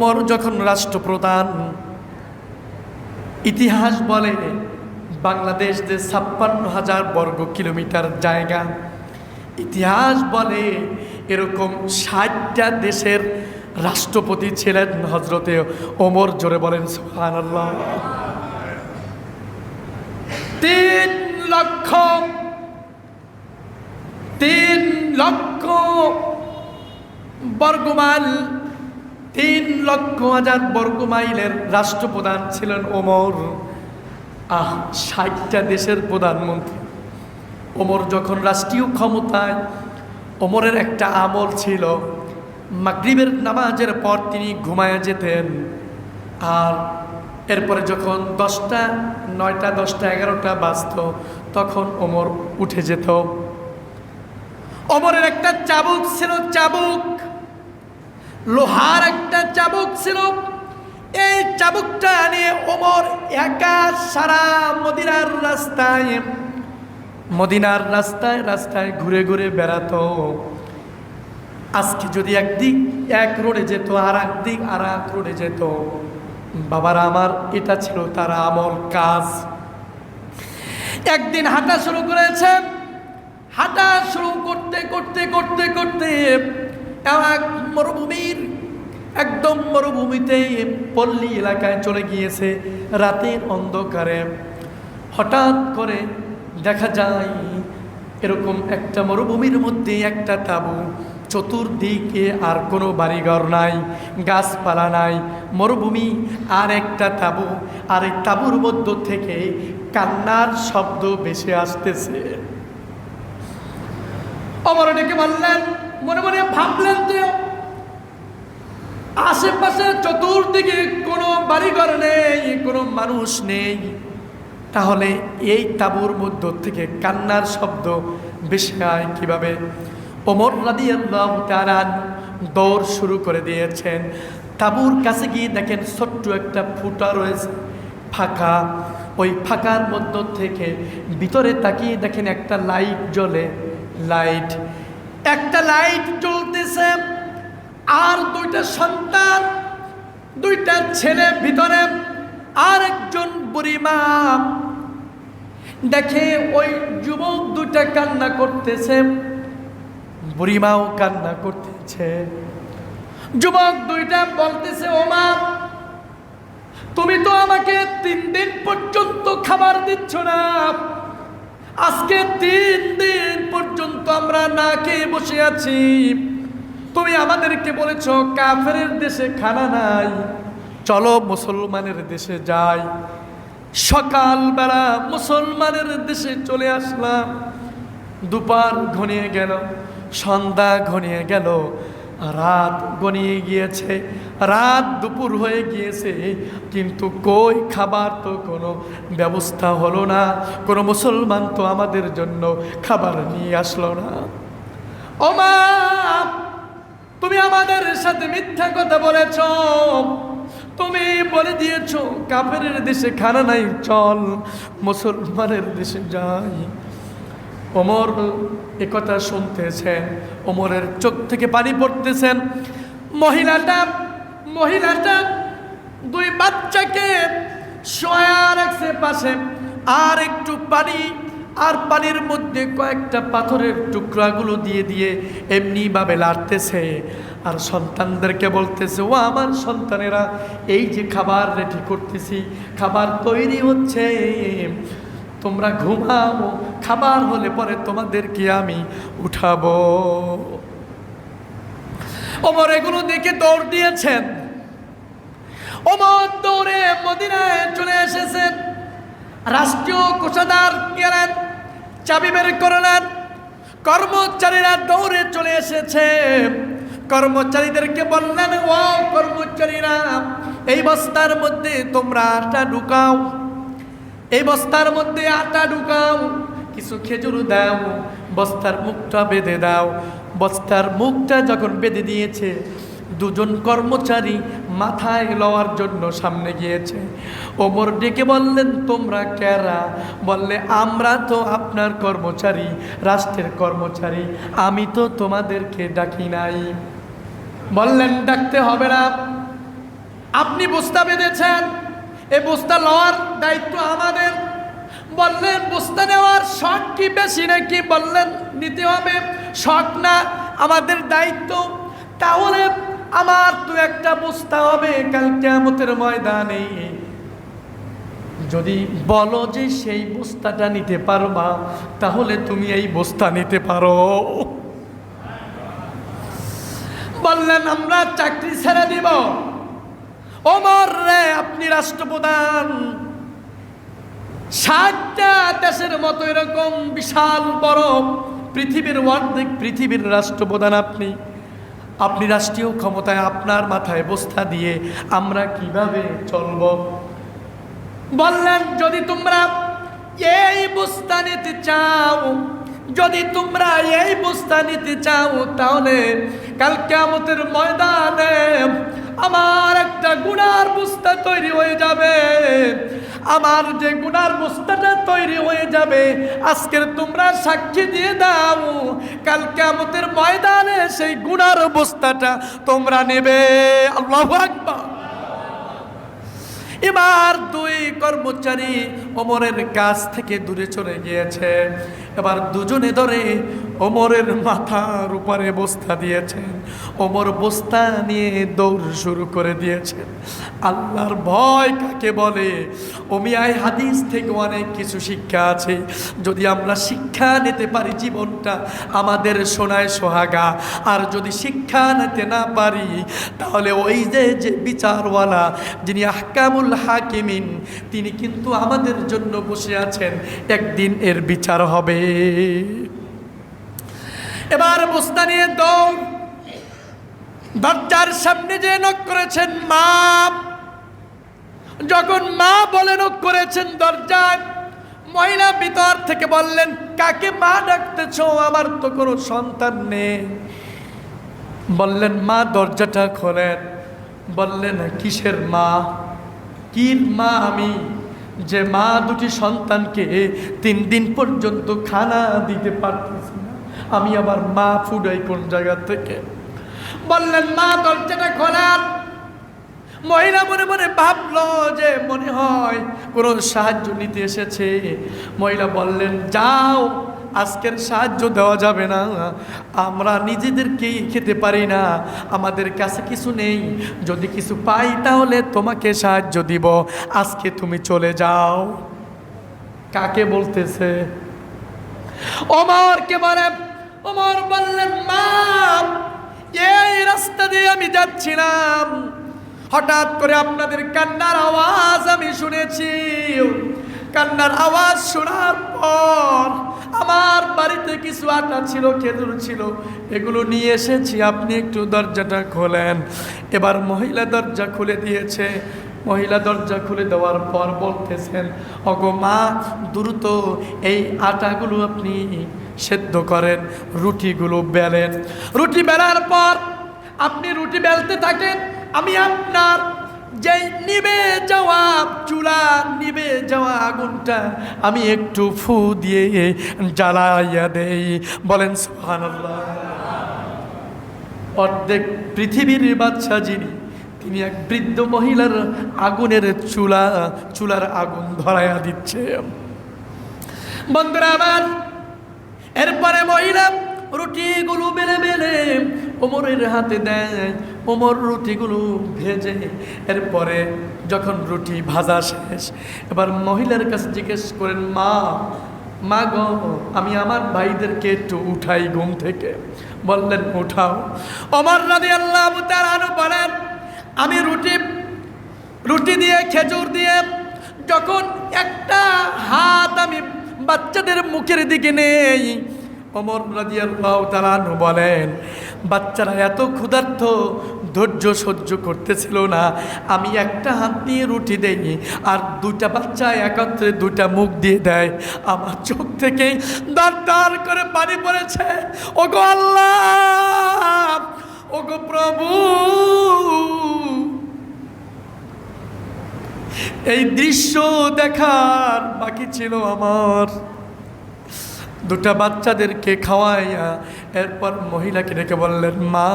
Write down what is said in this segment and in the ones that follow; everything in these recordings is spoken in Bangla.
ওমর যখন রাষ্ট্রপ্রধান। ইতিহাস বলে বাংলাদেশ যে ছাপ্পান্ন হাজার বর্গ কিলোমিটার জায়গা। ইতিহাস বলে এরকম ষাটটা দেশের রাষ্ট্রপতি ছিলেন হজরতে ওমর। জোরে বলেন সুহান তিন লক্ষ তিন লক্ষ বর্গমাইল তিন লক্ষ হাজার বর্গমাইলের রাষ্ট্রপ্রধান ছিলেন ওমর। আহ, ষাটটা দেশের প্রধানমন্ত্রী। ওমর যখন রাষ্ট্রীয় ক্ষমতায় ওমরের একটা আমল ছিল, মাগরিবের নামাজের পর তিনি ঘুমায় যেতেন। আর এরপরে যখন দশটা, নয়টা, দশটা, এগারোটা বাজত, তখন ওমর উঠে যেত। ওমরের একটা চাবুক ছিল চাবুক। লোহার একটা চাবুক ছিল। এই চাবুকটা নিয়ে ওমর একা সারা মদিনার রাস্তায় মদিনার রাস্তায় রাস্তায় ঘুরে ঘুরে বেড়াতো। আজকে যদি একদিক এক রোডে যেত, আর একদিক আর এক রোডে যেত। বাবার আমার, এটা ছিল তার আমল কাজ। একদিন হাঁটা শুরু করেছে। হাঁটা শুরু করতে করতে করতে করতে এক মরুভূমির, একদম মরুভূমিতে পল্লী এলাকায় চলে গিয়েছে রাতের অন্ধকারে। হঠাৎ করে দেখা যায় এরকম একটা মরুভূমির মধ্যে একটা তাবু, চতুর্দিকে আর কোনো বাড়িঘর নাই, গাছপালা নাই, মরুভূমি আর একটা তাবু। আর এই তাবুর মধ্য থেকে কান্নার শব্দ ভেসে আসতেছে। অমর ডেকে বললেন মনে মনে ভাবলেন যে আশেপাশে চতুর্দিকে কোনো বাড়িঘর নেই, কোনো মানুষ নেই। তাহলে এই তাবুর মধ্য থেকে কান্নার শব্দ বেশি হয় কীভাবে? ওমর রাদি আল্লাহ তারান দৌড় শুরু করে দিয়েছেন। তাবুর কাছে গিয়ে দেখেন ছোট্ট একটা ফুটা রয়েছে, ফাঁকা। ওই ফাঁকার মধ্য থেকে ভিতরে তাকিয়ে দেখেন একটা লাইট জ্বলে, লাইট। একটা লাইট জ্বলতেছে, আর দুইটা সন্তান, দুইটা ছেলে ভিতরে আর একজন বুড়িমা দেখে ওই যুবক দুইটা কান্না করতেছে বুড়িমাও কান্না করতেছে। যুবক দুইটা বলতেছে, ও মা, তুমি তো আমাকে তিন দিন পর্যন্ত খাবার দিচ্ছ না। আজকে তিন দিন পর্যন্ত আমরা না খেয়ে বসে আছি। তুমি আমাদেরকে বলেছ কাফের দেশে খানা নাই। চলো মুসলমানের দেশে যাই। সকালবেলা মুসলমানের দেশে চলে আসলাম। দুপার ঘনিয়ে গেল, সন্ধ্যা ঘনিয়ে গেল। রাত গনিয়ে গিয়েছে, রাত দুপুর হয়ে গিয়েছে, কিন্তু কই খাবার তো কোনো ব্যবস্থা হলো না, কোনো মুসলমান তো আমাদের জন্য খাবার নিয়ে আসলো না। ও মা তুমি আমাদের সাথে মিথ্যা কথা বলেছ, তুমি বলে দিয়েছ কাপের দেশে খানা নাই, চল, মুসলমানের দেশে যাই। ওমর একথা শুনতেছেন, ওমরের চোখ থেকে পানি পড়তেছেন। মহিলাটা মহিলাটা দুই বাচ্চাকে শোয়া রাখছে পাশে, আর একটু পানি, আর পানির মধ্যে কয়েকটা পাথরের টুকরাগুলো দিয়ে দিয়ে এমনিভাবে লাড়তেছে। আর সন্তানদেরকে বলতেছে, ও আমার সন্তানেরা, এই যে খাবার রেডি করতেছি, খাবার তৈরি হচ্ছে। তোমরা ঘুমাও, খাবার হলে পরে তোমাদেরকে আমি উঠাবো। ওমর এগুলো দেখে দৌড় দিয়েছেন। ওমর দৌড়ে মদিনায় চলে এসেছেন। রাষ্ট্রীয় কোষাদার গেলেন চাবি বের করলেন কর্মচারীরা দৌড়ে চলে এসেছে। কর্মচারীদেরকে বললেন, ও কর্মচারীরা, এই বস্তার মধ্যে তোমরা আটা ঢুকাও এই বস্তার মধ্যে আটা ঢুকাও, কিছু খেজুর দাও, বস্তার মুখটা বেঁধে দাও। বস্তার মুখটা যখন বেঁধে দিয়েছে, দুজন কর্মচারী মাথায় লওয়ার জন্য সামনে গিয়েছে। ওমর ডেকে বললেন, তোমরা কেরা বললে, আমরা তো আপনার কর্মচারী, রাষ্ট্রের কর্মচারী, আমি তো তোমাদেরকে ডাকি নাই। বললেন, ডাকতে হবে না। আপনি বস্তা বেঁধেছেন এই বস্তা লওয়ার দায়িত্ব আমাদের। বললেন, বস্তা নেওয়ার শখ কি বেশি নাকি? বললেন, নিতে হবে। শখ না, আমাদের দায়িত্ব। তাহলে আমার তো একটা বস্তা হবে কাল কেমতের ময়দানে। যদি বলো যে সেই বস্তাটা নিতে পারবা, তাহলে তুমি এই বস্তা নিতে পারো। বললেন, আমরা চাকরি ছেড়ে দিব। ওমর রে আপনি রাষ্ট্রপ্রধান। ষাটটা দেশের মতো এরকম বিশাল বড় পৃথিবীর অর্ধেক পৃথিবীর রাষ্ট্রপ্রধান আপনি। আপনি রাষ্ট্রীয় ক্ষমতায় আপনার মাথায় বস্তা দিয়ে আমরা কীভাবে চলব? বললেন, যদি তোমরা এই বস্তা নিতে চাও, যদি তোমরা এই বস্তা নিতে চাও, তাহলে কাল কেমতের ময়দানে আমার একটা গুনার বস্তা তৈরি হয়ে যাবে। আমার যে গুনার বস্তাটা তৈরি হয়ে যাবে, আজকের তোমরা সাক্ষী দিয়ে দাও। কালকে কেমতের ময়দানে সেই গুনার বস্তাটা তোমরা নেবে। আল্লাহ আকবার। এবার দুই কর্মচারী ওমরের কাছ থেকে দূরে চলে গিয়েছে। এবার দুজনে ধরে ওমরের মাথার উপরে বস্তা দিয়েছেন ওমর বস্তা নিয়ে দৌড় শুরু করে দিয়েছেন আল্লাহর ভয় কাকে বলে? ওমিয়ায় হাদিস থেকে অনেক কিছু শিক্ষা আছে। যদি আমরা শিক্ষা নিতে পারি জীবনটা, আমাদের সোনায় সোহাগা। আর যদি শিক্ষা নিতে না পারি, তাহলে ওই যে যে বিচারওয়ালা, যিনি আহকামুল হাকিমিন, তিনি কিন্তু আমাদের জন্য বসে আছেন, একদিন এর বিচার হবে। এবার বস্তা নিয়ে দৌড়। দরজার সামনে যে নক করেছেন মা, যখন মা বলে নক করেছেন দরজায়, মহিলা ভিতর থেকে বললেন, কাকে মা ডাকতেছ? আমার তো কোনো সন্তান নেই। বললেন, মা, দরজাটা খোলেন। বললেন, কিসের মা? কির মা আমি? যে মা দুটি সন্তানকে তিন দিন পর্যন্ত খানা দিতে পারতেছি না। আমি আবার মা ফুডাই কোন জায়গা থেকে? বললেন, মা দরজাটা খোলার মহিলা মনে মনে ভাবলো যে মনে হয় কোনো সাহায্য নিতে এসেছে। মহিলা বললেন, যাও, আজকের সাহায্য দেওয়া যাবে না। আমরা নিজেদেরকেই খেতে পারি না। আমাদের কাছে কিছু নেই। যদি কিছু পাই তাহলে তোমাকে সাহায্য দিব। আজকে তুমি চলে যাও। কাকে বলতেছে? ওমরকে বলে? মা এই রাস্তা দিয়ে আমি যাচ্ছিলাম। হঠাৎ করে আপনাদের কান্নার আওয়াজ আমি শুনেছি। কান্নার আওয়াজ শোনার পর আমার বাড়িতে কিছু আটা ছিল, খেজুর ছিল, এগুলো নিয়ে এসেছি। আপনি একটু দরজাটা খোলেন। এবার মহিলা দরজা খুলে দিয়েছে। মহিলা দরজা খুলে দেওয়ার পর বলতেছেন অগো মা, দ্রুত এই আটাগুলো আপনি সেদ্ধ করেন, রুটিগুলো বেলেন। রুটি বেলার পর আপনি রুটি বেলতে থাকেন, আমি আপনার যে নিবে যাওয়া চুলা, নিবে যাওয়া আগুনটা আমি একটু ফু দিয়ে জ্বালাইয়া দেই। বলেন, সুবহানাল্লাহ। অর্ধেক পৃথিবীর বাচ্চা যিনি, তিনি এক বৃদ্ধ মহিলার আগুনের চুলা, চুলার আগুন ধরাইয়া দিচ্ছে। বন্ধুরা আবার এরপরে মহিলা রুটিগুলো বেলে বেলে ওমরের হাতে দেয়, ওমর রুটিগুলো ভেজে, এরপরে যখন রুটি ভাজা শেষ, এবার মহিলার কাছে জিজ্ঞেস করেন, মা মা গো, আমি আমার ভাইদেরকে একটু উঠাই ঘুম থেকে। বললেন, উঠাও। অমর রাদি আল্লাহ আনু বলেন, আমি রুটি রুটি দিয়ে, খেজুর দিয়ে যখন একটা হাত আমি বাচ্চাদের মুখের দিকে নেই অমর রাজিয়াল্লাহ তালানু বলেন বাচ্চারা এত ক্ষুধার্থ ধৈর্য সহ্য করতেছিল না। আমি একটা হাত দিয়ে রুটি দেই আর দুটা বাচ্চা একত্রে দুটা মুখ দিয়ে দেয়। আমার চোখ থেকে দাঁড় দাঁড় করে পানি পড়েছে। ওগো আল্লাহ! ওগো প্রভু! এই দৃশ্য দেখার বাকি ছিল আমার। দুটা বাচ্চাদেরকে খাওয়াইয়া এরপর মহিলাকে ডেকে বললেন, মা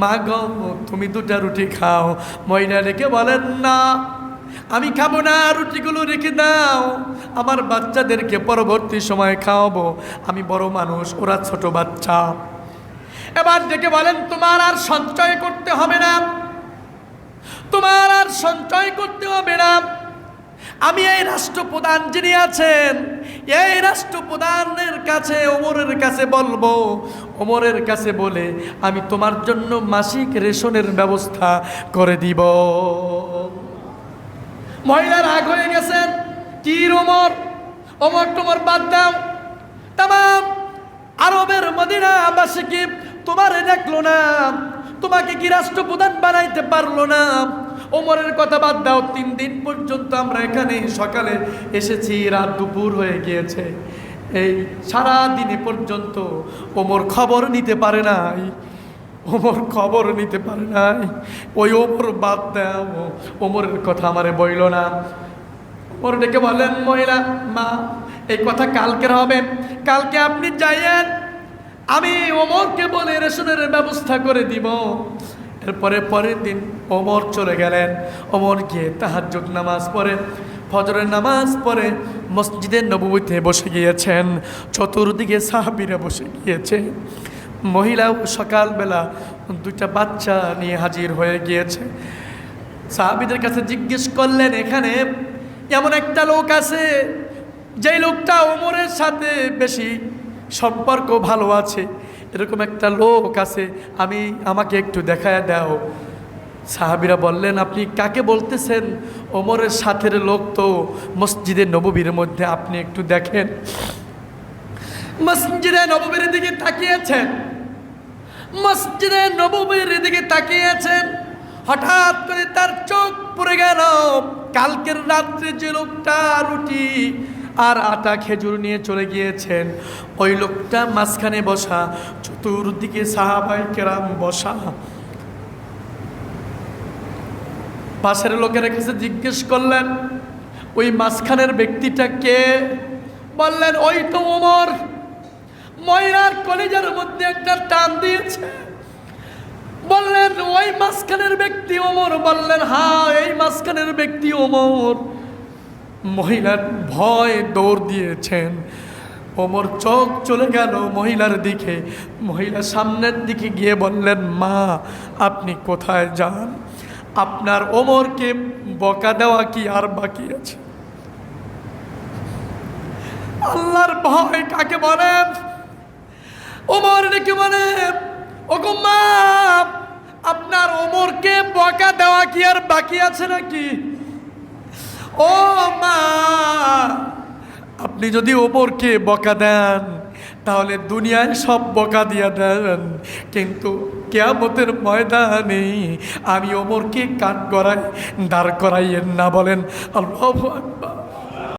মা গো, তুমি দুটা রুটি খাও। মহিলা ডেকে বলেন, না, আমি খাব না, রুটিগুলো রেখে দাও। আমার বাচ্চাদেরকে পরবর্তী সময় খাওয়াবো। আমি বড় মানুষ, ওরা ছোট বাচ্চা। এবার ডেকে বলেন, তোমার আর সঞ্চয় করতে হবে না। তোমার আর সঞ্চয় করতে হবে না। আমি এই রাষ্ট্রপ্রধান যিনি আছেন এই রাষ্ট্রপ্রধানের কাছে, ওমরের কাছে বলব, ওমরের কাছে বলে, আমি তোমার জন্য মাসিক রেশনের ব্যবস্থা করে দিব। মহিলার আগ হয়ে গেছেন, কি ওমর? ওমর তোমার বাদ দাও। তাম আরবের মদিনাবাসী কি তোমার দেখল না? তোমাকে কি রাষ্ট্রপ্রধান বানাইতে পারল না? ওমরের কথা বাদ দাও, তিন দিন পর্যন্ত আমরা এখানে সকালে এসেছি, রাত দুপুর হয়ে গিয়েছে। এই সারা দিনে পর্যন্ত ওমর খবর নিতে পারে নাই। ওমর খবর নিতে পারে নাই। ওই ওমর বাদ দাও, ওমরের কথা আমারে বইল না। ওর ডেকে বললেন, মহিলা, মা, এই কথা কালকের হবে। কালকে আপনি যাইয়েন, আমি ওমরকে বলে রেশনের ব্যবস্থা করে দিব। এরপরে পরের দিন ওমর চলে গেলেন। ওমর গিয়ে তাহাজ্জুদ নামাজ পড়ে, ফজরের নামাজ পড়ে মসজিদের নবুতে বসে গিয়েছেন। চতুর্দিকে সাহাবিরা বসে গিয়েছে। মহিলাও সকালবেলা দুইটা বাচ্চা নিয়ে হাজির হয়ে গিয়েছে। সাহাবিদের কাছে জিজ্ঞেস করলেন, এখানে এমন একটা লোক আছে যেই লোকটা ওমরের সাথে বেশি সম্পর্ক ভালো আছে? এরকম একটা লোক আছে, আমি আমাকে একটু দেখায় দাও। সাহাবিরা বললেন, আপনি কাকে বলতেছেন? ওমরের সাথের লোক তো মসজিদের নববীর মধ্যে, আপনি একটু দেখেন। মসজিদে নববীর দিকে তাকিয়েছেন। মসজিদে নববীর দিকে তাকিয়েছেন। হঠাৎ করে তার চোখ পড়ে গেল। কালকের রাত্রে যে লোকটা রুটি আর আটা খেজুর নিয়ে চলে গিয়েছেন। ওই লোকটা মাঝখানে বসা, চতুর্দিকে সাহাবাই কেরাম বসা। পাশের লোকের কাছে জিজ্ঞেস করলেন, ওই মাঝখানের ব্যক্তিটা কে? বললেন, ওই তো ওমর। ময়রার কলেজের মধ্যে একটা টান দিয়েছে। বললেন, ওই মাঝখানের ব্যক্তি ওমর। বললেন হ্যাঁ এই মাঝখানের ব্যক্তি ওমর। মহিলার ভয় দৌড় দিয়েছেন। ওমর চোখ চলে গেল মহিলার দিকে। মহিলা সামনের দিকে গিয়ে বললেন, মা, আপনি কোথায় যান? আপনার ওমরকে বকা দেওয়া কি আর বাকি আছে? আল্লাহর ভয় কাকে বলেন ওমর নাকি বলে, ওগো আপনার ওমরকে বকা দেওয়া কি আর বাকি আছে নাকি? ও মা, আপনি যদি ওমরকে বকা দেন, তাহলে দুনিয়ায় সব বকা দিয়া দেন। কিন্তু কেয়ামতের ময়দানে আমি ওমরকে কাঠ করাই দাঁড় করাইয়েন না বলেন। আল্লাহ আকবার।